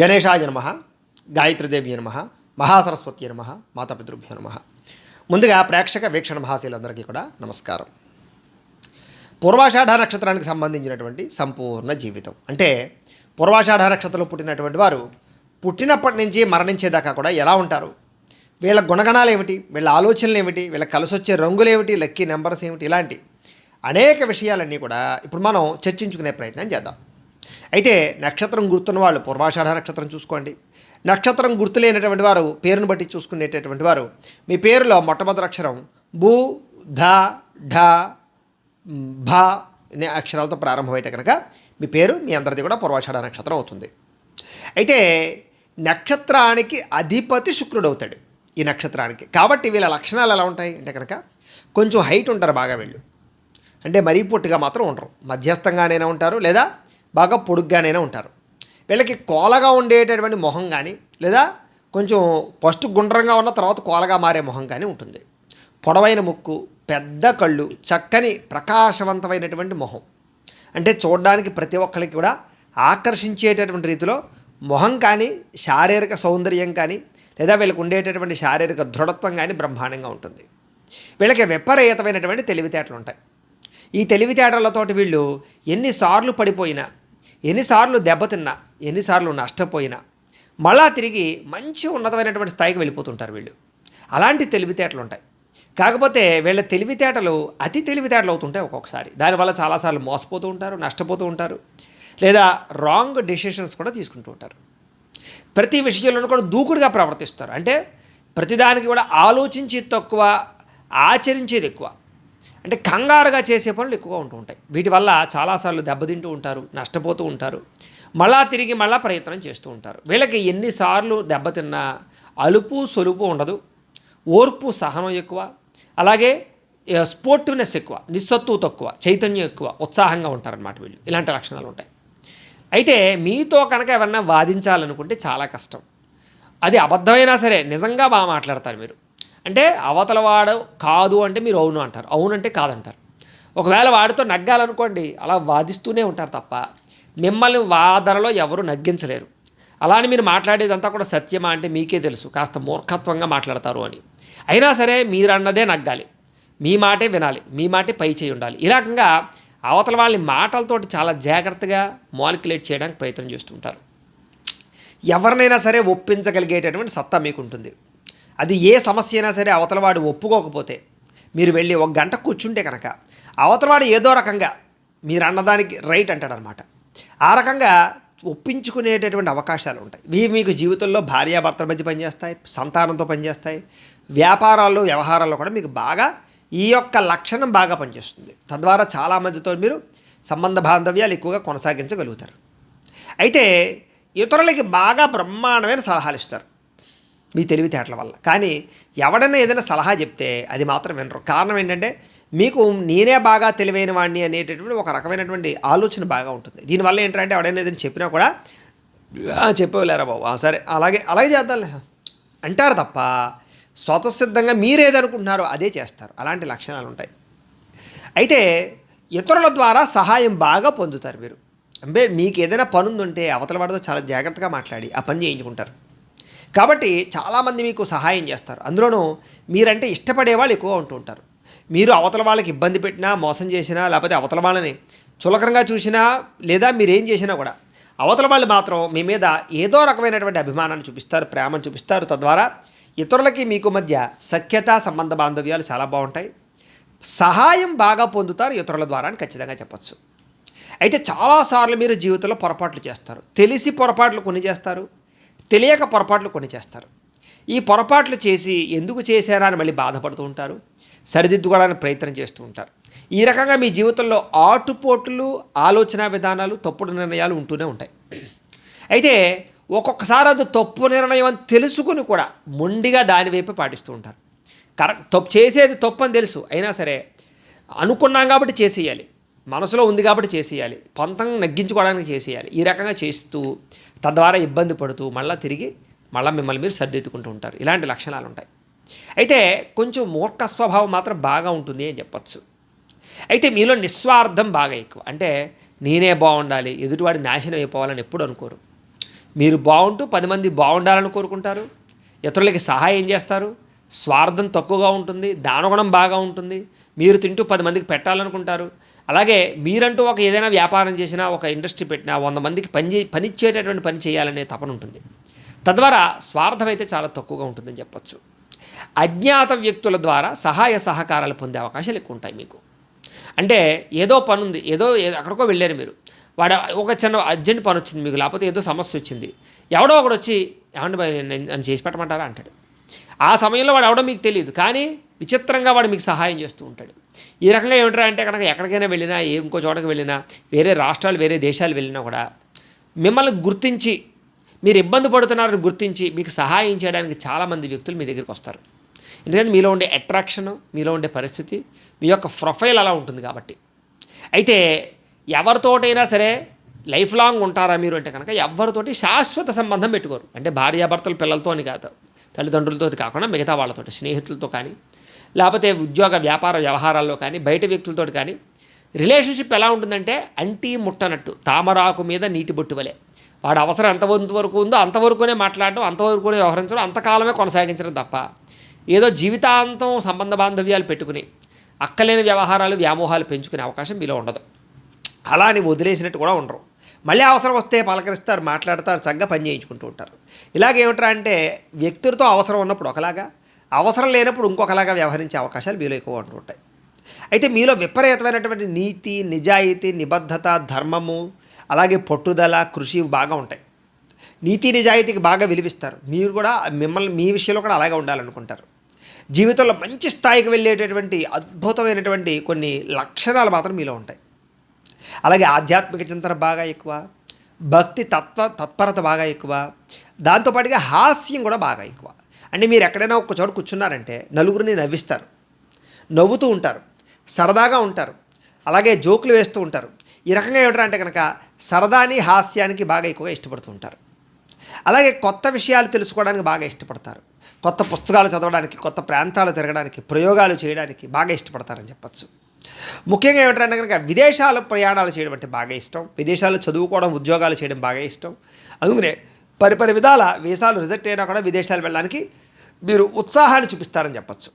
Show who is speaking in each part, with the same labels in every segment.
Speaker 1: గణేశాయ నమ గాయత్రిదేవి నమ మహాసరస్వతి నమ మాతాపితృభ్యో నమ. ముందుగా ప్రేక్షక వీక్షణ మహాశీలందరికీ కూడా నమస్కారం. పూర్వాషాఢ నక్షత్రానికి సంబంధించినటువంటి సంపూర్ణ జీవితం. అంటే పూర్వాషాఢ నక్షత్రంలో పుట్టినటువంటి వారు పుట్టినప్పటి నుంచి మరణించేదాకా కూడా ఎలా ఉంటారు? వీళ్ళ గుణగణాలు ఏమిటి? వీళ్ళ ఆలోచనలు ఏమిటి? వీళ్ళ కలిసొచ్చే రంగులు ఏమిటి? లక్కీ నెంబర్స్ ఏమిటి? ఇలాంటి అనేక విషయాలన్నీ కూడా ఇప్పుడు మనం చర్చించుకునే ప్రయత్నం చేద్దాం. అయితే నక్షత్రం గుర్తున్న వాళ్ళు పూర్వాషాఢ నక్షత్రం చూసుకోండి. నక్షత్రం గుర్తులేనటువంటి వారు పేరును బట్టి చూసుకునేటటువంటి వారు మీ పేరులో మొట్టమొదటి అక్షరం భూ ధ ఢ భ అనే అక్షరాలతో ప్రారంభమైతే కనుక మీ పేరు మీ అందరిది కూడా పూర్వాషాఢ నక్షత్రం అవుతుంది. అయితే నక్షత్రానికి అధిపతి శుక్రుడు అవుతాడు ఈ నక్షత్రానికి. కాబట్టి వీళ్ళ లక్షణాలు ఎలా ఉంటాయి అంటే కనుక కొంచెం హైట్ ఉంటారు బాగా వీళ్ళు. అంటే మరీ పొట్టిగా మాత్రం ఉండరు. మధ్యస్థంగానైనా ఉంటారు లేదా బాగా పొడుగ్గానైనా ఉంటారు. వీళ్ళకి కోలగా ఉండేటటువంటి మొహం కానీ లేదా కొంచెం ఫస్ట్ గుండ్రంగా ఉన్న తర్వాత కోలగా మారే మొహం కానీ ఉంటుంది. పొడవైన ముక్కు పెద్ద కళ్ళు చక్కని ప్రకాశవంతమైనటువంటి మొహం. అంటే చూడడానికి ప్రతి ఒక్కరికి కూడా ఆకర్షించేటటువంటి రీతిలో మొహం కానీ శారీరక సౌందర్యం కానీ లేదా వీళ్ళకి ఉండేటటువంటి శారీరక దృఢత్వం కానీ బ్రహ్మాండంగా ఉంటుంది. వీళ్ళకి విపరీతమైనటువంటి తెలివితేటలు ఉంటాయి ఈ తెలివితేటలతోటి వీళ్ళు ఎన్నిసార్లు పడిపోయినా ఎన్నిసార్లు దెబ్బతిన్నా ఎన్నిసార్లు నష్టపోయినా మళ్ళా తిరిగి మంచి ఉన్నతమైనటువంటి స్థాయికి వెళ్ళిపోతుంటారు వీళ్ళు. అలాంటి తెలివితేటలు ఉంటాయి కాకపోతే వీళ్ళ తెలివితేటలు అతి తెలివితేటలు అవుతుంటాయి ఒక్కొక్కసారి. దానివల్ల చాలాసార్లు మోసపోతూ ఉంటారు నష్టపోతూ ఉంటారు లేదా రాంగ్ డెసిషన్స్ కూడా తీసుకుంటూ ఉంటారు. ప్రతి విషయంలోనూ కూడా దూకుడుగా ప్రవర్తిస్తారు. అంటే ప్రతిదానికి కూడా ఆలోచించి తక్కువ ఆచరించేది ఎక్కువ. అంటే కంగారుగా చేసే పనులు ఎక్కువగా ఉంటూ ఉంటాయి. వీటి వల్ల చాలాసార్లు దెబ్బతింటూ ఉంటారు నష్టపోతూ ఉంటారు. మళ్ళా తిరిగి మళ్ళా ప్రయత్నం చేస్తూ ఉంటారు. వీళ్ళకి ఎన్నిసార్లు దెబ్బతిన్నా అలుపు సొలుపు ఉండదు ఓర్పు సహనం ఎక్కువ అలాగే స్పోర్టివ్నెస్ ఎక్కువ నిస్సత్తువు తక్కువ చైతన్యం ఎక్కువ ఉత్సాహంగా ఉంటారనమాట వీళ్ళు. ఇలాంటి లక్షణాలు ఉంటాయి. అయితే మీతో కనుక ఎవరన్నా వాదించాలనుకుంటే చాలా కష్టం. అది అబద్ధమైనా సరే నిజంగా బాగా మాట్లాడతారు మీరు. అంటే అవతల వాడు కాదు అంటే మీరు అవును అంటారు. అవును అంటే కాదంటారు. ఒకవేళ వాడితో నగ్గాలనుకోండి అలా వాదిస్తూనే ఉంటారు తప్ప మిమ్మల్ని వాదనలో ఎవరు నగ్గించలేరు. అలానే మీరు మాట్లాడేదంతా కూడా సత్యమా అంటే మీకే తెలుసు కాస్త మూర్ఖత్వంగా మాట్లాడతారు అని. అయినా సరే మీరన్నదే నగ్గాలి. మీ మాటే వినాలి మీ మాటే పై చేయి ఉండాలి. ఈ రకంగా అవతల వాళ్ళని మాటలతోటి చాలా జాగ్రత్తగా మాలిక్యులేట్ చేయడానికి ప్రయత్నం చేస్తుంటారు ఎవరినైనా సరే ఒప్పించగలిగేటటువంటి సత్తా మీకు ఉంటుంది అది ఏ సమస్య అయినా సరే అవతలవాడు ఒప్పుకోకపోతే మీరు వెళ్ళి ఒక గంట కూర్చుంటే కనుక అవతలవాడు ఏదో రకంగా మీరు అన్నదానికి రైట్ అంటాడనమాట. ఆ రకంగా ఒప్పించుకునేటటువంటి అవకాశాలు ఉంటాయి. ఇవి మీకు జీవితంలో భార్యాభర్తల మధ్య పనిచేస్తాయి సంతానంతో పనిచేస్తాయి వ్యాపారాల్లో వ్యవహారాల్లో కూడా మీకు బాగా ఈ యొక్క లక్షణం బాగా పనిచేస్తుంది. తద్వారా చాలామందితో మీరు సంబంధ బాంధవ్యాలు ఎక్కువగా కొనసాగించగలుగుతారు. అయితే ఇతరులకి బాగా బ్రహ్మాండమైన సలహాలు ఇస్తారు. మీ తెలివితేటల వల్ల. కానీ ఎవడైనా ఏదైనా సలహా చెప్తే అది మాత్రం వినరు. కారణం ఏంటంటే మీకు నేనే బాగా తెలివైన వాడిని అనేటటువంటి ఒక రకమైనటువంటి ఆలోచన బాగా ఉంటుంది. దీనివల్ల ఏంటంటే ఎవడైనా ఏదైనా చెప్పినా కూడా చెప్పలేరా బాబు. సరే అలాగే అలాగే చేద్దాంలే. అంటారు తప్ప స్వతసిద్ధంగా మీరేదనుకుంటున్నారో అదే చేస్తారు. అలాంటి లక్షణాలు ఉంటాయి. అయితే ఇతరుల ద్వారా సహాయం బాగా పొందుతారు మీరు. అంటే మీకు ఏదైనా పని ఉందంటే అవతల వాడితో చాలా జాగ్రత్తగా మాట్లాడి ఆ పని చేయించుకుంటారు. కాబట్టి చాలామంది మీకు సహాయం చేస్తారు. అందులోనూ మీరంటే ఇష్టపడే వాళ్ళు ఎక్కువ ఉంటూ ఉంటారు. మీరు అవతల వాళ్ళకి ఇబ్బంది పెట్టినా మోసం చేసినా లేకపోతే అవతల వాళ్ళని చులకరంగా చూసినా లేదా మీరేం చేసినా కూడా అవతల వాళ్ళు మాత్రం మీ మీద ఏదో రకమైనటువంటి అభిమానాన్ని చూపిస్తారు ప్రేమను చూపిస్తారు. తద్వారా ఇతరులకి మీకు మధ్య సఖ్యత సంబంధ బాంధవ్యాలు చాలా బాగుంటాయి. సహాయం బాగా పొందుతారు ఇతరుల ద్వారా అని ఖచ్చితంగా చెప్పచ్చు. అయితే చాలాసార్లు మీరు జీవితంలో పొరపాట్లు చేస్తారు. తెలిసి పొరపాట్లు కొన్ని చేస్తారు. తెలియక పొరపాట్లు కొన్ని చేస్తారు. ఈ పొరపాట్లు చేసి ఎందుకు చేశారా అని మళ్ళీ బాధపడుతూ ఉంటారు. సరిదిద్దుకోవడానికి ప్రయత్నం చేస్తూ ఉంటారు. ఈ రకంగా మీ జీవితంలో ఆటుపోట్లు ఆలోచన విధానాలు తప్పుడు నిర్ణయాలు ఉంటూనే ఉంటాయి. అయితే ఒక్కొక్కసారి అది తప్పు నిర్ణయం అని తెలుసుకుని కూడా మొండిగా దానివైపు పాటిస్తూ ఉంటారు. కరెక్ట్ తప్పు చేసేది తప్పు అని తెలుసు. అయినా సరే అనుకున్నాం కాబట్టి చేసేయాలి. మనసులో ఉంది కాబట్టి చేసేయాలి. పొంతం నగ్గించుకోవడానికి చేసేయాలి. ఈ రకంగా చేస్తూ తద్వారా ఇబ్బంది పడుతూ మళ్ళీ తిరిగి మళ్ళీ మిమ్మల్ని మీరు సర్దిద్దుకుంటూ ఉంటారు. ఇలాంటి లక్షణాలు ఉంటాయి. అయితే కొంచెం మూర్ఖ స్వభావం మాత్రం బాగా ఉంటుంది అని చెప్పచ్చు. అయితే మీలో నిస్వార్థం బాగా ఎక్కువ. అంటే నేనే బాగుండాలి ఎదుటివాడి నాశనం అయిపోవాలని ఎప్పుడు అనుకోరు.
Speaker 2: మీరు బాగుంటూ పది మంది బాగుండాలని కోరుకుంటారు. ఇతరులకి సహాయం చేస్తారు. స్వార్థం తక్కువగా ఉంటుంది దానగుణం బాగా ఉంటుంది. మీరు తింటూ పది మందికి పెట్టాలనుకుంటారు. అలాగే మీరంటూ ఒక ఏదైనా వ్యాపారం చేసినా ఒక ఇండస్ట్రీ పెట్టినా వంద మందికి పని పనిచ్చేటటువంటి పని చేయాలనే తపన ఉంటుంది. తద్వారా స్వార్థం అయితే చాలా తక్కువగా ఉంటుందని చెప్పొచ్చు. అజ్ఞాత వ్యక్తుల ద్వారా సహాయ సహకారాలు పొందే అవకాశాలు ఎక్కువ ఉంటాయి మీకు. అంటే ఏదో పని ఉంది ఏదో అక్కడికో వెళ్ళారు మీరు. వాడు ఒక చిన్న అర్జెంట్ పని వచ్చింది మీకు లేకపోతే ఏదో సమస్య వచ్చింది. ఎవడో ఒకడు వచ్చి ఏమండి నేను చేసి పెట్టమంటారా? అంటాడు. ఆ సమయంలో వాడు అవడం మీకు తెలియదు కానీ విచిత్రంగా వాడు మీకు సహాయం చేస్తూ ఉంటాడు. ఈ రకంగా ఏమిటరా అంటే కనుక ఎక్కడికైనా వెళ్ళినా ఏ ఇంకో చోటకి వెళ్ళినా వేరే రాష్ట్రాలు వేరే దేశాలు వెళ్ళినా కూడా మిమ్మల్ని గుర్తించి మీరు ఇబ్బంది పడుతున్నారని గుర్తించి మీకు సహాయం చేయడానికి చాలామంది వ్యక్తులు మీ దగ్గరికి వస్తారు. ఎందుకంటే మీలో ఉండే అట్రాక్షన్ మీలో ఉండే పరిస్థితి మీ యొక్క ప్రొఫైల్ అలా ఉంటుంది కాబట్టి. అయితే ఎవరితోటైనా సరే లైఫ్ లాంగ్ ఉంటారా మీరు అంటే కనుక ఎవరితోటి శాశ్వత సంబంధం పెట్టుకోరు. అంటే భార్యాభర్తలు పిల్లలతో అని కాదు. తల్లిదండ్రులతో కాకుండా మిగతా వాళ్ళతో స్నేహితులతో కానీ లేకపోతే ఉద్యోగ వ్యాపార వ్యవహారాల్లో కానీ బయట వ్యక్తులతో కానీ రిలేషన్షిప్ ఎలా ఉంటుందంటే అంటీ ముట్టనట్టు తామరాకు మీద నీటి బొట్టు వలె. వాడు అవసరం ఎంతవరకు వరకు ఉందో అంతవరకునే మాట్లాడడం అంతవరకునే వ్యవహరించడం అంతకాలమే కొనసాగించడం తప్ప ఏదో జీవితాంతం సంబంధ బాంధవ్యాలు పెట్టుకుని అక్కలేని వ్యవహారాలు వ్యామోహాలు పెంచుకునే అవకాశం మీలో ఉండదు.
Speaker 1: అలా అని వదిలేసినట్టు కూడా ఉండరు. మళ్ళీ అవసరం వస్తే పలకరిస్తారు మాట్లాడతారు చక్కగా పని చేయించుకుంటూ ఉంటారు. ఇలాగేమిట్రా అంటే వ్యక్తులతో అవసరం ఉన్నప్పుడు ఒకలాగా అవసరం లేనప్పుడు ఇంకొకలాగా వ్యవహరించే అవకాశాలు మీలో ఎక్కువ ఉంటూ ఉంటాయి. అయితే మీలో విపరీతమైనటువంటి నీతి నిజాయితీ నిబద్ధత ధర్మము అలాగే పట్టుదల కృషి బాగా ఉంటాయి. నీతి నిజాయితీకి బాగా విలువిస్తారు. మీరు కూడా మిమ్మల్ని మీ విషయంలో కూడా అలాగే ఉండాలనుకుంటారు. జీవితంలో మంచి స్థాయికి వెళ్ళేటటువంటి అద్భుతమైనటువంటి కొన్ని లక్షణాలు మాత్రం మీలో ఉంటాయి. అలాగే ఆధ్యాత్మిక చింతన బాగా ఎక్కువ భక్తి తత్వ తత్పరత బాగా ఎక్కువ దాంతోపాటుగా హాస్యం కూడా బాగా ఎక్కువ. అంటే మీరు ఎక్కడైనా ఒక చోట కూర్చున్నారంటే నలుగురిని నవ్విస్తారు నవ్వుతూ ఉంటారు సరదాగా ఉంటారు అలాగే జోకులు వేస్తూ ఉంటారు. ఈ రకంగా ఏమిటంటే కనుక సరదాని హాస్యానికి బాగా ఎక్కువగా ఇష్టపడుతూ ఉంటారు. అలాగే కొత్త విషయాలు తెలుసుకోవడానికి బాగా ఇష్టపడతారు. కొత్త పుస్తకాలు చదవడానికి కొత్త ప్రాంతాలు తిరగడానికి ప్రయోగాలు చేయడానికి బాగా ఇష్టపడతారని చెప్పచ్చు. ముఖ్యంగా ఏమిటంటే కనుక విదేశాలు ప్రయాణాలు చేయడం అంటే బాగా ఇష్టం. విదేశాల్లో చదువుకోవడం ఉద్యోగాలు చేయడం బాగా ఇష్టం. అందుకనే పరిపరి విధాల వీసాలు రిజెక్ట్ అయినా కూడా విదేశాలు వెళ్ళడానికి మీరు ఉత్సాహాన్ని చూపిస్తారని చెప్పచ్చు.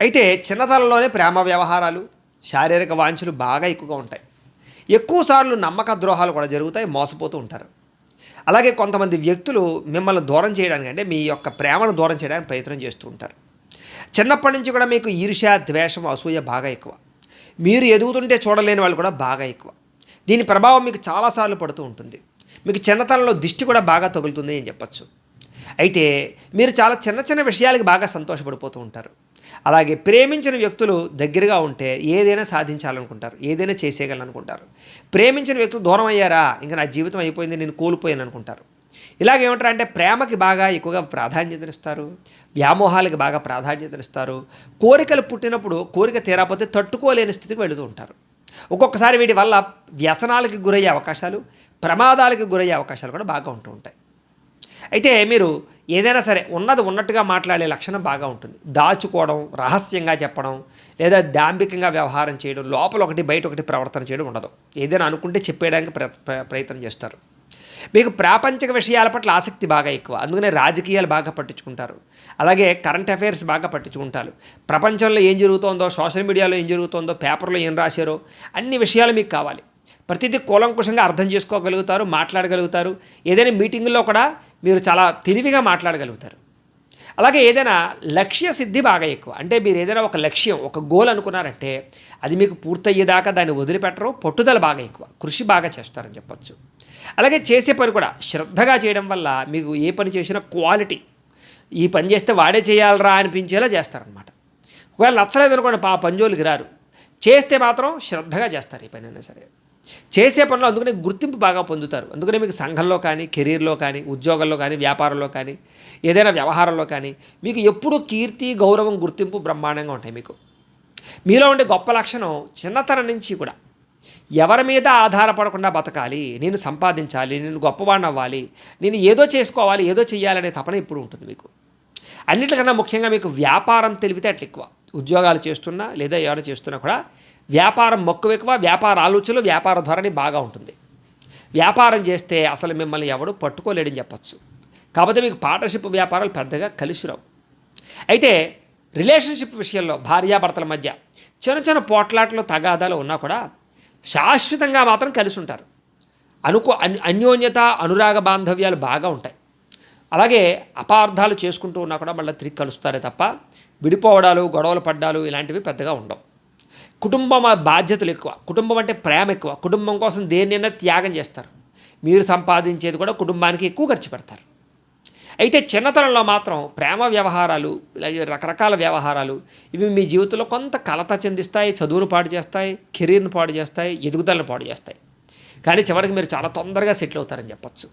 Speaker 1: అయితే చిన్నతనంలోనే ప్రేమ వ్యవహారాలు శారీరక వాంఛలు బాగా ఎక్కువగా ఉంటాయి. ఎక్కువసార్లు నమ్మక ద్రోహాలు కూడా జరుగుతాయి మోసపోతూ ఉంటారు. అలాగే కొంతమంది వ్యక్తులు మిమ్మల్ని దూరం చేయడానికి అంటే మీ యొక్క ప్రేమను దూరం చేయడానికి ప్రయత్నం చేస్తూ ఉంటారు. చిన్నప్పటి నుంచి కూడా మీకు ఈర్ష్య ద్వేషం అసూయ బాగా ఎక్కువ. మీరు ఎదుగుతుంటే చూడలేని వాళ్ళు కూడా బాగా ఎక్కువ. దీని ప్రభావం మీకు చాలాసార్లు పడుతూ ఉంటుంది. మీకు చిన్నతనంలో దిష్టి కూడా బాగా తగులుతుంది అని చెప్పచ్చు. అయితే మీరు చాలా చిన్న చిన్న విషయాలకి బాగా సంతోషపడిపోతూ ఉంటారు. అలాగే ప్రేమించిన వ్యక్తులు దగ్గరగా ఉంటే ఏదైనా సాధించాలనుకుంటారు ఏదైనా చేసేయగలనుకుంటారు ప్రేమించిన వ్యక్తులు దూరం అయ్యారా? ఇంకా నా జీవితం అయిపోయింది నేను కోల్పోయాను అనుకుంటారు. ఇలాగేమంటారు అంటే ప్రేమకి బాగా ఎక్కువగా ప్రాధాన్యతనిస్తారు వ్యామోహాలకి బాగా ప్రాధాన్యతనిస్తారు. కోరికలు పుట్టినప్పుడు కోరిక తీరాపోతే తట్టుకోలేని స్థితికి వెళుతూ ఉంటారు. ఒక్కొక్కసారి వీటి వల్ల వ్యసనాలకి గురయ్యే అవకాశాలు ప్రమాదాలకి గురయ్యే అవకాశాలు కూడా బాగా ఉంటూ ఉంటాయి. అయితే మీరు ఏదైనా సరే ఉన్నది ఉన్నట్టుగా మాట్లాడే లక్షణం బాగా ఉంటుంది. దాచుకోవడం రహస్యంగా చెప్పడం లేదా దాంభికంగా వ్యవహారం చేయడం లోపల ఒకటి బయట ఒకటి ప్రవర్తన చేయడం ఉండదు. ఏదైనా అనుకుంటే చెప్పేయడానికి ప్ర ప్ర- ప్రయత్నం చేస్తారు. మీకు ప్రాపంచిక విషయాల పట్ల ఆసక్తి బాగా ఎక్కువ. అందుకనే రాజకీయాలు బాగా పట్టించుకుంటారు. అలాగే కరెంట్ అఫైర్స్ బాగా పట్టించుకుంటారు. ప్రపంచంలో ఏం జరుగుతోందో సోషల్ మీడియాలో ఏం జరుగుతోందో పేపర్లో ఏం రాశారో అన్ని విషయాలు మీకు కావాలి. ప్రతిదీ కూలంకుషంగా అర్థం చేసుకోగలుగుతారు మాట్లాడగలుగుతారు. ఏదైనా మీటింగుల్లో కూడా మీరు చాలా తెలివిగా మాట్లాడగలుగుతారు. అలాగే ఏదైనా లక్ష్య సిద్ధి బాగా ఎక్కువ. అంటే మీరు ఏదైనా ఒక లక్ష్యం ఒక గోల్ అనుకున్నారంటే అది మీకు పూర్తయ్యేదాకా దాన్ని వదిలిపెట్టరు పట్టుదల బాగా ఎక్కువ. కృషి బాగా చేస్తారని చెప్పొచ్చు. అలాగే చేసే పని కూడా శ్రద్ధగా చేయడం వల్ల మీకు ఏ పని చేసినా క్వాలిటీ. ఈ పని చేస్తే వాడే చేయాలరా అనిపించేలా చేస్తారనమాట ఒకవేళ నచ్చలేదు అనుకోండి పా పంజోలికి రారు. చేస్తే మాత్రం శ్రద్ధగా చేస్తారు ఈ పని అయినా సరే. చేసే పనిలో అందుకనే గుర్తింపు బాగా పొందుతారు. అందుకనే మీకు సంఘంలో కానీ కెరీర్లో కానీ ఉద్యోగంలో కానీ వ్యాపారంలో కానీ ఏదైనా వ్యవహారంలో కానీ మీకు ఎప్పుడూ కీర్తి గౌరవం గుర్తింపు బ్రహ్మాండంగా ఉంటాయి మీకు. మీలో ఉండే గొప్ప లక్షణం చిన్నతనం నుంచి కూడా. ఎవరి మీద ఆధారపడకుండా బతకాలి. నేను సంపాదించాలి నేను గొప్పవాడిని అవ్వాలి నేను ఏదో చేసుకోవాలి ఏదో చేయాలనే తపన ఇప్పుడు ఉంటుంది మీకు. అన్నిటికన్నా ముఖ్యంగా మీకు వ్యాపారం తెలివితేటలు ఎక్కువ. ఉద్యోగాలు చేస్తున్నా లేదా ఎవరైనా చేస్తున్నా కూడా వ్యాపారం మక్కువ ఎక్కువ వ్యాపార ఆలోచనలు వ్యాపార ధోరణి బాగా ఉంటుంది. వ్యాపారం చేస్తే అసలు మిమ్మల్ని ఎవడు పట్టుకోలేడని చెప్పచ్చు. కాకపోతే మీకు పార్ట్నర్షిప్ వ్యాపారాలు పెద్దగా కలిసి రావు. అయితే రిలేషన్షిప్ విషయంలో భార్యాభర్తల మధ్య చిన్న చిన్న పోట్లాట్లు తగాదాలు ఉన్నా కూడా శాశ్వతంగా మాత్రం కలిసి ఉంటారు అనుకో అన్యోన్యత అనురాగ బాంధవ్యాలు బాగా ఉంటాయి. అలాగే అపార్థాలు చేసుకుంటూ ఉన్నా కూడా మళ్ళీ తిరిగి కలుస్తారే తప్ప విడిపోవడాలు గొడవలు పడ్డాలు ఇలాంటివి పెద్దగా ఉండవు. కుటుంబం బాధ్యతలు ఎక్కువ. కుటుంబం అంటే ప్రేమ ఎక్కువ. కుటుంబం కోసం దేన్నైనా త్యాగం చేస్తారు. మీరు సంపాదించేది కూడా కుటుంబానికి ఎక్కువ ఖర్చు పెడతారు. అయితే చిన్నతనంలో మాత్రం ప్రేమ వ్యవహారాలు రకరకాల వ్యవహారాలు ఇవి మీ జీవితంలో కొంత కలత చెందిస్తాయి చదువును పాడు చేస్తాయి కెరీర్ను పాడు చేస్తాయి ఎదుగుదలను పాడు చేస్తాయి. కానీ చివరికి మీరు చాలా తొందరగా సెటిల్ అవుతారని చెప్పచ్చు.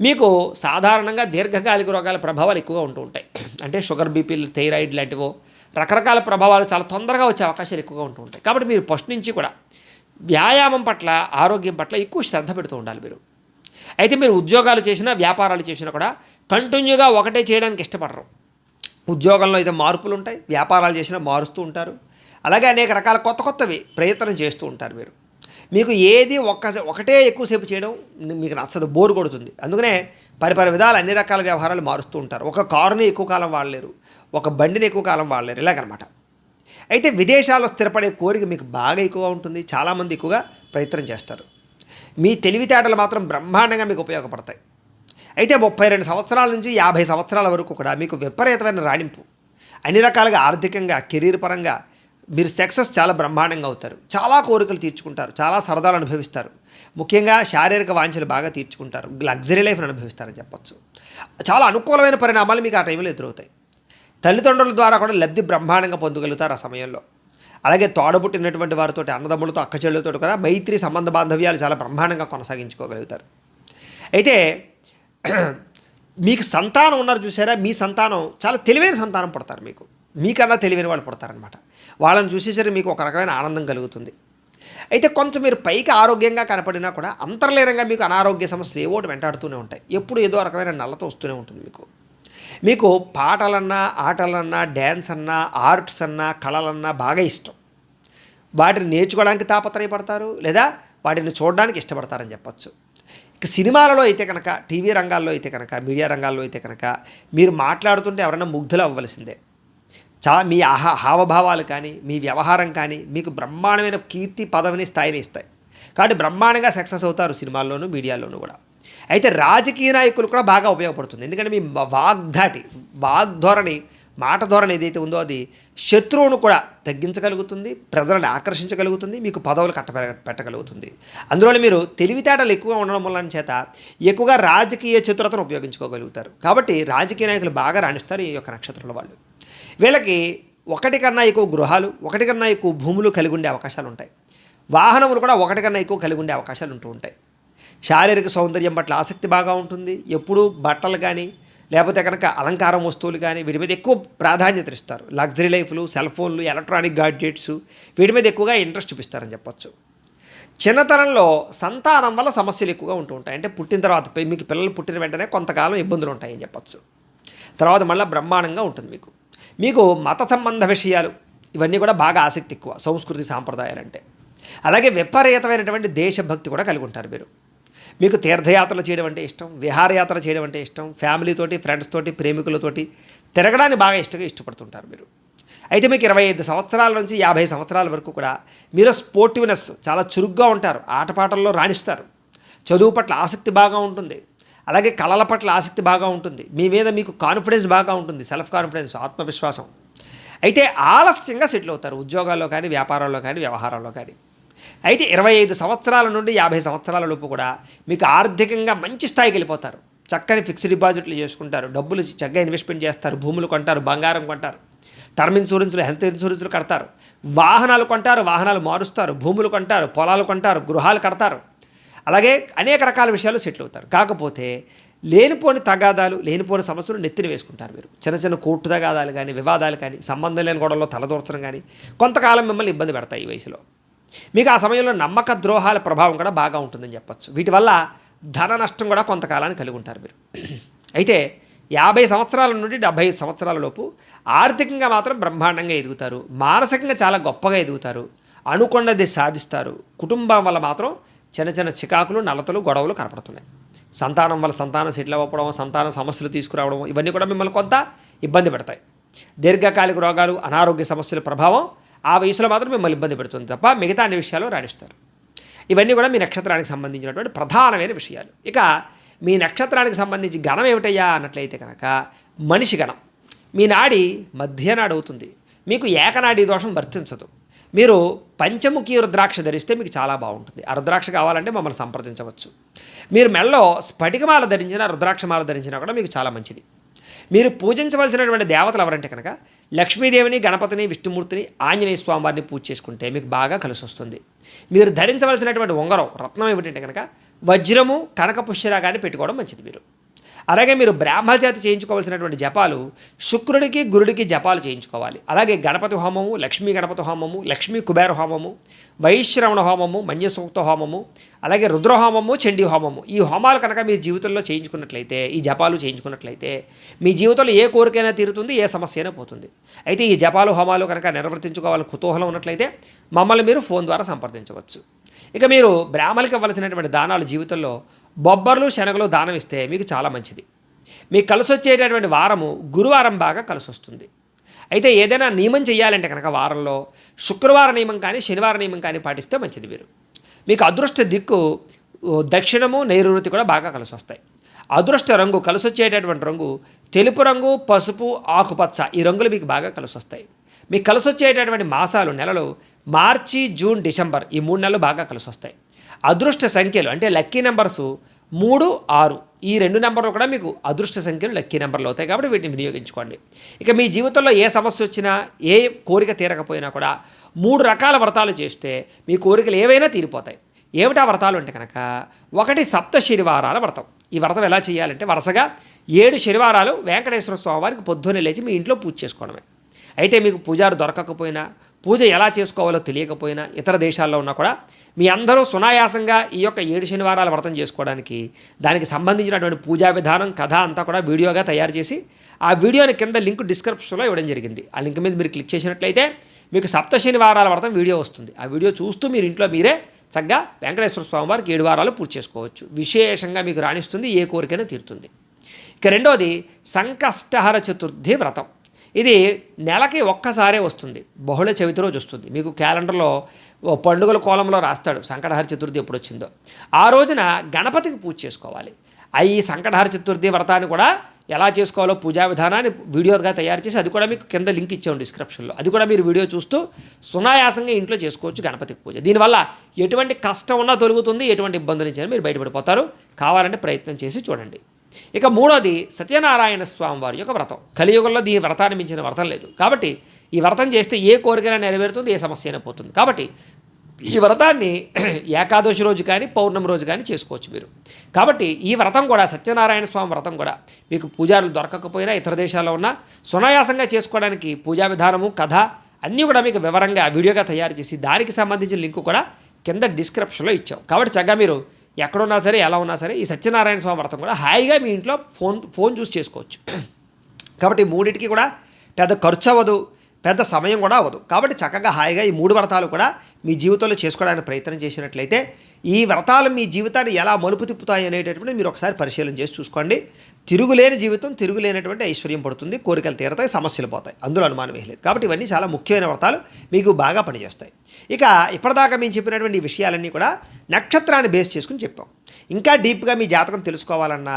Speaker 1: మీకు సాధారణంగా దీర్ఘకాలిక రోగాల ప్రభావాలు ఎక్కువగా ఉంటూ ఉంటాయి. అంటే షుగర్ బీపీలు థైరాయిడ్ లాంటివో రకరకాల ప్రభావాలు చాలా తొందరగా వచ్చే అవకాశాలు ఎక్కువగా ఉంటూ ఉంటాయి. కాబట్టి మీరు ఫస్ట్ నుంచి కూడా వ్యాయామం పట్ల ఆరోగ్యం పట్ల ఎక్కువ శ్రద్ధ పెడుతూ ఉండాలి మీరు. అయితే మీరు ఉద్యోగాలు చేసినా వ్యాపారాలు చేసినా కూడా కంటిన్యూగా ఒకటే చేయడానికి ఇష్టపడరు. ఉద్యోగంలో అయితే మార్పులు ఉంటాయి వ్యాపారాలు చేసినా మారుస్తూ ఉంటారు. అలాగే అనేక రకాల కొత్త కొత్తవి ప్రయత్నం చేస్తూ ఉంటారు మీరు. మీకు ఏది ఒక్క ఒకటే ఎక్కువసేపు చేయడం మీకు నచ్చదు బోరు కొడుతుంది. అందుకనే పరిపరి విధాలు అన్ని రకాల వ్యవహారాలు మారుస్తూ ఉంటారు. ఒక కారుని ఎక్కువ కాలం వాడలేరు ఒక బండిని ఎక్కువ కాలం వాడలేరు ఇలాగనమాట. అయితే విదేశాల్లో స్థిరపడే కోరిక మీకు బాగా ఎక్కువగా ఉంటుంది చాలామంది ఎక్కువగా ప్రయత్నం చేస్తారు. మీ తెలివితేటలు మాత్రం బ్రహ్మాండంగా మీకు ఉపయోగపడతాయి. అయితే ముప్పై రెండు సంవత్సరాల నుంచి యాభై సంవత్సరాల వరకు కూడా మీకు విపరీతమైన రాణింపు. అన్ని రకాలుగా ఆర్థికంగా కెరీర్ పరంగా మీరు సక్సెస్ చాలా బ్రహ్మాండంగా అవుతారు. చాలా కోరికలు తీర్చుకుంటారు. చాలా సరదాలు అనుభవిస్తారు. ముఖ్యంగా శారీరక వాంఛలు బాగా తీర్చుకుంటారు. లగ్జరీ లైఫ్ని అనుభవిస్తారని చెప్పొచ్చు. చాలా అనుకూలమైన పరిణామాలు మీకు ఆ టైంలో ఎదురవుతాయి. తల్లిదండ్రుల ద్వారా కూడా లబ్ధి బ్రహ్మాండంగా పొందగలుగుతారు ఆ సమయంలో. అలాగే తోడబుట్టినటువంటి వారితో అన్నదమ్ములతో అక్కచెల్లెలతో కూడా మైత్రి సంబంధ బాంధవ్యాలు చాలా బ్రహ్మాండంగా కొనసాగించుకోగలుగుతారు. అయితే మీకు సంతానం ఉన్నారు చూసారా? మీ సంతానం చాలా తెలివైన సంతానం పుడతారు మీకు. మీకన్నా తెలివైన వాళ్ళు పుడతారనమాట వాళ్ళని చూసేసరికి మీకు ఒక రకమైన ఆనందం కలుగుతుంది. అయితే కొంచెం మీరు పైకి ఆరోగ్యంగా కనపడినా కూడా అంతర్లీనంగా మీకు అనారోగ్య సమస్యలు ఏవో వెంటాడుతూనే ఉంటాయి. ఎప్పుడు ఏదో రకమైన నల్లతో వస్తూనే ఉంటుంది మీకు. మీకు పాటలన్నా ఆటలన్నా డ్యాన్స్ అన్నా ఆర్ట్స్ అన్నా కళలన్నా బాగా ఇష్టం. వాటిని నేర్చుకోవడానికి తాపత్రయపడతారు లేదా వాటిని చూడడానికి ఇష్టపడతారని చెప్పొచ్చు. ఇక సినిమాలలో అయితే కనుక టీవీ రంగాల్లో అయితే కనుక మీడియా రంగాల్లో అయితే కనుక మీరు మాట్లాడుతుంటే ఎవరైనా ముగ్ధులు అవ్వవలసిందే. చా మీ ఆహా హావభావాలు కానీ మీ వ్యవహారం కానీ మీకు బ్రహ్మాండమైన కీర్తి పదవిని స్థాయిని ఇస్తాయి. కాబట్టి బ్రహ్మాండంగా సక్సెస్ అవుతారు సినిమాల్లోనూ మీడియాలోనూ కూడా. అయితే రాజకీయ నాయకులు కూడా బాగా ఉపయోగపడుతుంది. ఎందుకంటే మీ వాగ్ధాటి వాగ్ధోరణి మాట ధోరణి ఏదైతే ఉందో అది శత్రువును కూడా తగ్గించగలుగుతుంది ప్రజలను ఆకర్షించగలుగుతుంది మీకు పదవులు కట్ట పెట్టగలుగుతుంది. అందులో మీరు తెలివితేటలు ఎక్కువగా ఉండడం వల్ల చేత ఎక్కువగా రాజకీయ చతురతను ఉపయోగించుకోగలుగుతారు. కాబట్టి రాజకీయ నాయకులు బాగా రాణిస్తారు ఈ యొక్క నక్షత్రాల వాళ్ళు. వీళ్ళకి ఒకటి కన్నా ఎక్కువ గృహాలు ఒకటి కన్నా ఎక్కువ భూములు కలిగి ఉండే అవకాశాలు ఉంటాయి. వాహనములు కూడా ఒకటి కన్నా ఎక్కువ కలిగి ఉండే అవకాశాలు ఉంటూ ఉంటాయి. శారీరక సౌందర్యం పట్ల ఆసక్తి బాగా ఉంటుంది. ఎప్పుడూ బట్టలు కానీ లేకపోతే కనుక అలంకారం వస్తువులు కానీ వీటి మీద ఎక్కువ ప్రాధాన్యత ఇస్తారు. లగ్జరీ లైఫ్లు సెల్ ఫోన్లు ఎలక్ట్రానిక్ గాడ్జెట్స్ వీటి మీద ఎక్కువగా ఇంట్రెస్ట్ చూపిస్తారని చెప్పొచ్చు. చిన్నతనంలో సంతానం వల్ల సమస్యలు ఎక్కువగా ఉంటూ ఉంటాయి. అంటే పుట్టిన తర్వాత మీకు పిల్లలు పుట్టిన వెంటనే కొంతకాలం ఇబ్బందులు ఉంటాయని చెప్పొచ్చు. తర్వాత మళ్ళీ బ్రహ్మాండంగా ఉంటుంది మీకు. మీకు మత సంబంధ విషయాలు ఇవన్నీ కూడా బాగా ఆసక్తి ఎక్కువ సంస్కృతి సాంప్రదాయాలంటే. అలాగే విపరీతమైనటువంటి దేశభక్తి కూడా కలిగి ఉంటారు మీరు. మీకు తీర్థయాత్రలు చేయడం అంటే ఇష్టం విహారయాత్ర చేయడం అంటే ఇష్టం ఫ్యామిలీతోటి ఫ్రెండ్స్ తోటి ప్రేమికులతోటి తిరగడానికి బాగా ఇష్టంగా ఇష్టపడుతుంటారు మీరు. అయితే మీకు ఇరవై ఐదు సంవత్సరాల నుంచి యాభై సంవత్సరాల వరకు కూడా మీరు స్పోర్టివ్నెస్ చాలా చురుగ్గా ఉంటారు. ఆటపాటల్లో రాణిస్తారు. చదువు పట్ల ఆసక్తి బాగా ఉంటుంది. అలాగే కళల పట్ల ఆసక్తి బాగా ఉంటుంది. మీ మీద మీకు కాన్ఫిడెన్స్ బాగా ఉంటుంది. సెల్ఫ్ కాన్ఫిడెన్స్ ఆత్మవిశ్వాసం. అయితే ఆలస్యంగా సెటిల్ అవుతారు. ఉద్యోగాల్లో కానీ వ్యాపారాల్లో కానీ వ్యవహారాల్లో కానీ. అయితే ఇరవై ఐదు సంవత్సరాల నుండి యాభై సంవత్సరాల లోపు కూడా మీకు ఆర్థికంగా మంచి స్థాయికి వెళ్ళిపోతారు. చక్కని ఫిక్స్డ్ డిపాజిట్లు చేసుకుంటారు. డబ్బులు చక్కగా ఇన్వెస్ట్మెంట్ చేస్తారు. భూములు కొంటారు బంగారం కొంటారు. టర్మ్ ఇన్సూరెన్స్లు హెల్త్ ఇన్సూరెన్స్లు కడతారు. వాహనాలు కొంటారు వాహనాలు మారుస్తారు. భూములు కొంటారు పొలాలు కొంటారు గృహాలు కడతారు. అలాగే అనేక రకాల విషయాలు సెటిల్ అవుతారు. కాకపోతే లేనిపోని తగాదాలు లేనిపోని సమస్యలు నెత్తిన వేసుకుంటారు మీరు. చిన్న చిన్న కోర్టు తగాదాలు కానీ వివాదాలు కానీ సంబంధం లేని గొడవలో తలదూర్చడం కానీ కొంతకాలం మిమ్మల్ని ఇబ్బంది పెడతాయి ఈ వయసులో. మీకు ఆ సమయంలో నమ్మక ద్రోహాల ప్రభావం కూడా బాగా ఉంటుందని చెప్పొచ్చు. వీటి వల్ల ధన నష్టం కూడా కొంతకాలాన్ని కలిగి ఉంటారు మీరు. అయితే యాభై సంవత్సరాల నుండి డెబ్భై సంవత్సరాల లోపు ఆర్థికంగా మాత్రం బ్రహ్మాండంగా ఎదుగుతారు. మానసికంగా చాలా గొప్పగా ఎదుగుతారు. అనుకున్నది సాధిస్తారు. కుటుంబం వల్ల మాత్రం చిన్న చిన్న చికాకులు నలతలు గొడవలు కనపడుతున్నాయి. సంతానం వల్ల సంతానం సెటిల్ అవ్వడం సంతానం సమస్యలు తీసుకురావడం ఇవన్నీ కూడా మిమ్మల్ని కొంత ఇబ్బంది పెడతాయి. దీర్ఘకాలిక రోగాలు అనారోగ్య సమస్యల ప్రభావం ఆ వయసులో మాత్రం మిమ్మల్ని ఇబ్బంది పెడుతుంది తప్ప మిగతా అన్ని విషయాలు రాణిస్తారు. ఇవన్నీ కూడా మీ నక్షత్రానికి సంబంధించినటువంటి ప్రధానమైన విషయాలు. ఇక మీ నక్షత్రానికి సంబంధించి గణం ఏమిటయ్యా అన్నట్లయితే కనుక మనిషి గణం మీ నాడి మధ్యనాడు అవుతుంది. మీకు ఏకనాడి దోషం వర్తించదు. మీరు పంచముఖి రుద్రాక్ష ధరిస్తే మీకు చాలా బాగుంటుంది. ఆ రుద్రాక్ష కావాలంటే మమ్మల్ని సంప్రదించవచ్చు. మీరు మెళ్ళలో స్ఫటికమాల ధరించినా రుద్రాక్షమాల ధరించినా కూడా మీకు చాలా మంచిది. మీరు పూజించవలసినటువంటి దేవతలు ఎవరంటే కనుక లక్ష్మీదేవిని గణపతిని విష్ణుమూర్తిని ఆంజనేయ స్వామివారిని పూజ చేసుకుంటే మీకు బాగా కలిసి వస్తుంది. మీరు ధరించవలసినటువంటి ఉంగరం రత్నం ఏమిటంటే కనుక వజ్రము కనక పుష్యరాగాన్ని పెట్టుకోవడం మంచిది మీరు. అలాగే మీరు బ్రాహ్మజాతి చేయించుకోవాల్సినటువంటి జపాలు శుక్రుడికి గురుడికి జపాలు చేయించుకోవాలి. అలాగే గణపతి హోమము లక్ష్మీ గణపతి హోమము లక్ష్మీ కుబేర హోమము వైశ్రవణ హోమము మన్యసూక్త హోమము అలాగే రుద్ర హోమము చండీ హోమము. ఈ హోమాలు కనుక మీరు జీవితంలో చేయించుకున్నట్లయితే ఈ జపాలు చేయించుకున్నట్లయితే మీ జీవితంలో ఏ కోరికైనా తీరుతుంది ఏ సమస్య అయినా పోతుంది. అయితే ఈ జపాలు హోమాలు కనుక నిర్వర్తించుకోవాలని కుతూహలం ఉన్నట్లయితే మమ్మల్ని మీరు ఫోన్ ద్వారా సంప్రదించవచ్చు. ఇక మీరు బ్రాహ్మలకు ఇవ్వాల్సినటువంటి దానాలు జీవితంలో బొబ్బర్లు శనగలు దానం ఇస్తే మీకు చాలా మంచిది. మీకు కలిసి వచ్చేటటువంటి వారము గురువారం బాగా కలిసి వస్తుంది అయితే ఏదైనా నియమం చేయాలంటే కనుక వారంలో శుక్రవార నియమం కానీ శనివార నియమం కానీ పాటిస్తే మంచిది మీరు. మీకు అదృష్ట దిక్కు దక్షిణము నైరుతి కూడా బాగా కలిసి వస్తాయి అదృష్ట రంగు కలిసి వచ్చేటటువంటి రంగు తెలుపు రంగు పసుపు ఆకుపచ్చ ఈ రంగులు మీకు బాగా కలిసి వస్తాయి మీకు కలిసి వచ్చేటటువంటి మాసాలు నెలలు మార్చి జూన్ డిసెంబర్ ఈ మూడు నెలలు బాగా కలిసి వస్తాయి అదృష్ట సంఖ్యలు అంటే లక్కీ నెంబర్స్ మూడు ఆరు. ఈ రెండు నెంబర్లు కూడా మీకు అదృష్ట సంఖ్యలు లక్కీ నెంబర్లు అవుతాయి కాబట్టి వీటిని వినియోగించుకోండి. ఇక మీ జీవితంలో ఏ సమస్య వచ్చినా ఏ కోరిక తీరకపోయినా కూడా మూడు రకాల వ్రతాలు చేస్తే మీ కోరికలు ఏవైనా తీరిపోతాయి. ఏమిటా వ్రతాలు అంటే కనుక ఒకటి సప్త శనివారాల వ్రతం. ఈ వ్రతం ఎలా చేయాలంటే వరుసగా ఏడు శనివారాలు వెంకటేశ్వర స్వామివారికి పొద్దున్నే లేచి మీ ఇంట్లో పూజ చేసుకోవడమే. అయితే మీకు పూజారు దొరకకపోయినా పూజ ఎలా చేసుకోవాలో తెలియకపోయినా ఇతర దేశాల్లో ఉన్నా కూడా మీ అందరూ సునాయాసంగా ఈ యొక్క ఏడు శనివారాల వ్రతం చేసుకోవడానికి దానికి సంబంధించినటువంటి పూజా విధానం కథ అంతా కూడా వీడియోగా తయారు చేసి ఆ వీడియోని కింద లింక్ డిస్క్రిప్షన్లో ఇవ్వడం జరిగింది. ఆ లింక్ మీద మీరు క్లిక్ చేసినట్లయితే మీకు సప్త శనివారాల వ్రతం వీడియో వస్తుంది. ఆ వీడియో చూస్తూ మీరు ఇంట్లో మీరే చక్కగా వెంకటేశ్వర స్వామి వారికి ఏడు వారాలు పూర్తి చేసుకోవచ్చు. విశేషంగా మీకు రాణిస్తుంది ఏ కోరికైనా తీరుతుంది. ఇక రెండోది సంకష్టహర చతుర్థి వ్రతం. ఇది నెలకి ఒక్కసారే వస్తుంది. బహుళ చవితి రోజు వస్తుంది. మీకు క్యాలెండర్లో పండుగల కోలంలో రాస్తాడు సంకటహర చతుర్థి ఎప్పుడు వచ్చిందో. ఆ రోజున గణపతికి పూజ చేసుకోవాలి. ఆ ఈ సంకటహర చతుర్థి వ్రతాన్ని కూడా ఎలా చేసుకోవాలో పూజా విధానాన్ని వీడియోగా తయారు చేసి అది కూడా మీకు కింద లింక్ ఇచ్చాము డిస్క్రిప్షన్లో. అది కూడా మీరు వీడియో చూస్తూ సునాయాసంగా ఇంట్లో చేసుకోవచ్చు గణపతికి పూజ. దీనివల్ల ఎటువంటి కష్టం ఉన్నా తొలుగుతుంది ఎటువంటి ఇబ్బందులు ఇచ్చినా మీరు బయటపడిపోతారు. కావాలంటే ప్రయత్నం చేసి చూడండి. ఇక మూడోది సత్యనారాయణ స్వామి వారి యొక్క వ్రతం. కలియుగంలో ఈ వ్రతాన్ని మించిన వ్రతం లేదు. కాబట్టి ఈ వ్రతం చేస్తే ఏ కోరికైనా నెరవేరుతుంది ఏ సమస్య అయినా పోతుంది. కాబట్టి ఈ వ్రతాన్ని ఏకాదశి రోజు కానీ పౌర్ణమి రోజు కానీ చేసుకోవచ్చు మీరు. కాబట్టి ఈ వ్రతం కూడా సత్యనారాయణ స్వామి వ్రతం కూడా మీకు పూజారులు దొరకకపోయినా ఇతర దేశాల్లో ఉన్న సునాయాసంగా చేసుకోవడానికి పూజా విధానము కథ అన్నీ కూడా మీకు వివరంగా వీడియోగా తయారు చేసి దానికి సంబంధించిన లింక్ కూడా కింద డిస్క్రిప్షన్లో ఇచ్చాం. కాబట్టి చక్కగా మీరు ఎక్కడున్నా సరే ఎలా ఉన్నా సరే ఈ సత్యనారాయణ స్వామి వ్రతం కూడా హాయిగా మీ ఇంట్లో ఫోన్ ఫోన్ చూసి చేసుకోవచ్చు. కాబట్టి మూడింటికి కూడా పెద్ద ఖర్చు అవ్వదు పెద్ద సమయం కూడా అవ్వదు. కాబట్టి చక్కగా హాయిగా ఈ మూడు వ్రతాలు కూడా మీ జీవితంలో చేసుకోవడానికి ప్రయత్నం చేసినట్లయితే ఈ వ్రతాలు మీ జీవితాన్ని ఎలా మలుపు తిప్పుతాయి అనేటటువంటి మీరు ఒకసారి పరిశీలన చేసి చూసుకోండి. తిరుగులేని జీవితం తిరుగులేనటువంటి ఐశ్వర్యం పడుతుంది కోరికలు తీరతాయి సమస్యలు పోతాయి. అందులో అనుమానం వేయలేదు కాబట్టి ఇవన్నీ చాలా ముఖ్యమైన వ్రతాలు మీకు బాగా పనిచేస్తాయి. ఇక ఇప్పటిదాకా మేము చెప్పినటువంటి విషయాలన్నీ కూడా నక్షత్రాన్ని బేస్ చేసుకుని చెప్పాం ఇంకా డీప్గా మీ జాతకం తెలుసుకోవాలన్నా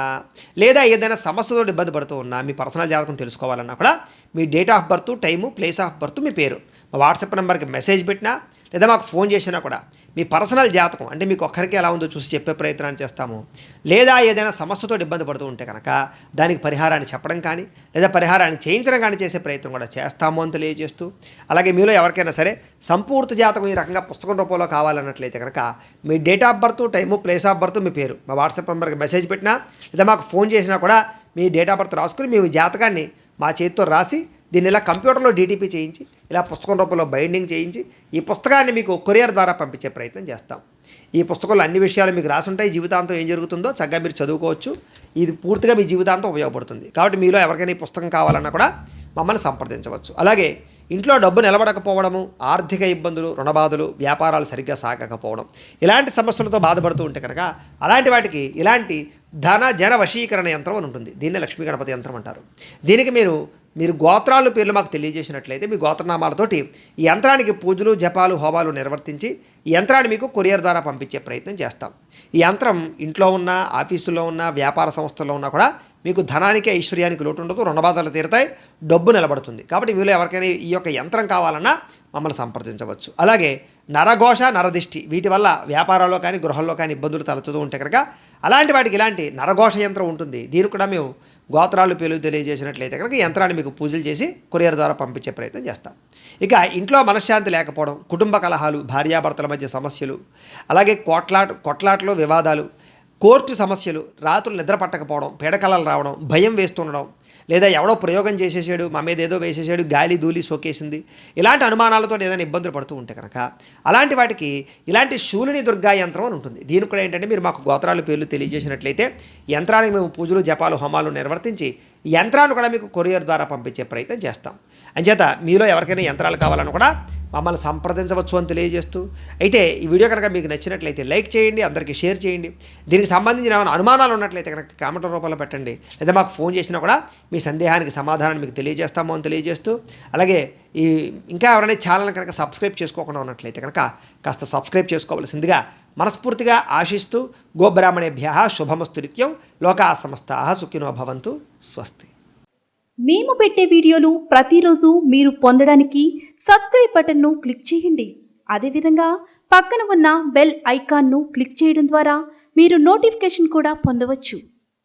Speaker 1: లేదా ఏదైనా సమస్యతో ఇబ్బంది పడుతూ ఉన్నా మీ పర్సనల్ జాతకం తెలుసుకోవాలన్నా కూడా మీ date of birth time place of birth మీ పేరు. మా వాట్సాప్ నెంబర్కి మెసేజ్ పెట్టినా లేదా మాకు ఫోన్ చేసినా కూడా మీ పర్సనల్ జాతకం అంటే మీకు ఒక్కరికి ఎలా ఉందో చూసి చెప్పే ప్రయత్నాన్ని చేస్తాము. లేదా ఏదైనా సమస్యతో ఇబ్బంది పడుతూ ఉంటే కనుక దానికి పరిహారాన్ని చెప్పడం కానీ లేదా పరిహారాన్ని చేయించడం కానీ చేసే ప్రయత్నం కూడా చేస్తాము అని తెలియజేస్తూ అలాగే మీలో ఎవరికైనా సరే సంపూర్తి జాతకం ఈ రకంగా పుస్తకం రూపంలో కావాలన్నట్లయితే కనుక మీ date of birth time place of birth మీ పేరు మా వాట్సాప్ నెంబర్కి మెసేజ్ పెట్టినా లేదా మాకు ఫోన్ చేసినా కూడా మీ డేట్ ఆఫ్ బర్త్ రాసుకుని మీ జాతకాన్ని మా చేతితో రాసి దీన్ని ఇలా కంప్యూటర్లో డీటీపీ చేయించి ఇలా పుస్తకం రూపంలో బైండింగ్ చేయించి ఈ పుస్తకాన్ని మీకు కొరియర్ ద్వారా పంపించే ప్రయత్నం చేస్తాం. ఈ పుస్తకంలో అన్ని విషయాలు మీకు రాసుంటాయి. జీవితాంతం ఏం జరుగుతుందో చక్కగా మీరు చదువుకోవచ్చు. ఇది పూర్తిగా మీ జీవితాంతం ఉపయోగపడుతుంది. కాబట్టి మీలో ఎవరికైనా ఈ పుస్తకం కావాలన్నా కూడా మమ్మల్ని సంప్రదించవచ్చు. అలాగే ఇంట్లో డబ్బు నిలబడకపోవడము ఆర్థిక ఇబ్బందులు రుణబాధలు వ్యాపారాలు సరిగ్గా సాగకపోవడం ఇలాంటి సమస్యలతో బాధపడుతూ ఉంటే కనుక అలాంటి వాటికి ఇలాంటి ధన జన వశీకరణ యంత్రం అని ఉంటుంది. దీన్నే లక్ష్మీ గణపతి యంత్రం అంటారు. దీనికి మీరు మీరు గోత్రాలు పేర్లు మాకు తెలియజేసినట్లయితే మీ గోత్రనామాలతోటి ఈ యంత్రానికి పూజలు జపాలు హోమాలు నిర్వర్తించి ఈ యంత్రాన్ని మీకు కొరియర్ ద్వారా పంపించే ప్రయత్నం చేస్తాం. ఈ యంత్రం ఇంట్లో ఉన్న ఆఫీసులో ఉన్న వ్యాపార సంస్థల్లో ఉన్నా కూడా మీకు ధనానికి ఐశ్వర్యానికి లోటు ఉండదు రుణబాధలు తీరుతాయి డబ్బు నిలబడుతుంది. కాబట్టి మీలో ఎవరికైనా ఈ యొక్క యంత్రం కావాలన్నా మమ్మల్ని సంప్రదించవచ్చు. అలాగే నరఘోష నరదిష్టి వీటి వల్ల వ్యాపారాల్లో కానీ గృహంలో కానీ ఇబ్బందులు తలెత్తుతూ ఉంటే కనుక అలాంటి వాటికి ఇలాంటి నరఘోష యంత్రం ఉంటుంది. దీనికి కూడా మేము గోత్రాలు పేలు తెలియజేసినట్లయితే కనుక యంత్రాన్ని మీకు పూజలు చేసి కొరియర్ ద్వారా పంపించే ప్రయత్నం చేస్తాం. ఇక ఇంట్లో మనశ్శాంతి లేకపోవడం కుటుంబ కలహాలు భార్యాభర్తల మధ్య సమస్యలు అలాగే కొట్లాట కొట్లాట్లో వివాదాలు కోర్టు సమస్యలు రాత్రులు నిద్ర పట్టకపోవడం పీడకలలు రావడం భయం వేస్తుండడం లేదా ఎవడో ప్రయోగం చేసేసాడు మా మీద ఏదో వేసేసాడు గాలి ధూళి సోకేసింది ఇలాంటి అనుమానాలతో ఏదైనా ఇబ్బందులు పడుతూ ఉంటే కనుక అలాంటి వాటికి ఇలాంటి శూలిని దుర్గా యంత్రం అని ఉంటుంది. దీనికి కూడా ఏంటంటే మీరు మాకు గోత్రాలు పేర్లు తెలియజేసినట్లయితే యంత్రానికి మేము పూజలు జపాలు హోమాలు నిర్వర్తించి యంత్రాలు కూడా మీకు కొరియర్ ద్వారా పంపించే ప్రయత్నం చేస్తాం. అంచేత మీలో ఎవరికైనా యంత్రాలు కావాలని కూడా మమ్మల్ని సంప్రదించవచ్చు అని తెలియజేస్తూ అయితే ఈ వీడియో కనుక మీకు నచ్చినట్లయితే లైక్ చేయండి అందరికీ షేర్ చేయండి. దీనికి సంబంధించిన ఏమైనా అనుమానాలు ఉన్నట్లయితే కనుక కామెంట్ రూపంలో పెట్టండి. లేదా మాకు ఫోన్ చేసినా కూడా మీ సందేహానికి సమాధానం మీకు తెలియజేస్తామో అని తెలియజేస్తూ అలాగే ఈ ఇంకా ఎవరైనా ఛానల్ కనుక సబ్స్క్రైబ్ చేసుకోకుండా ఉన్నట్లయితే కనుక కాస్త సబ్స్క్రైబ్ చేసుకోవాల్సిందిగా మనస్ఫూర్తిగా ఆశిస్తూ గోబ్రాహ్మణేభ్య శుభమస్తు నిత్యం లోకా సమస్తా సుఖినో భవంతు స్వస్తి.
Speaker 3: మేము పెట్టే వీడియోలు ప్రతిరోజు మీరు పొందడానికి సబ్స్క్రైబ్ బటన్ను క్లిక్ చేయండి. అదేవిధంగా పక్కన ఉన్న బెల్ ఐకాన్ను క్లిక్ చేయడం ద్వారా మీరు నోటిఫికేషన్ కూడా పొందవచ్చు.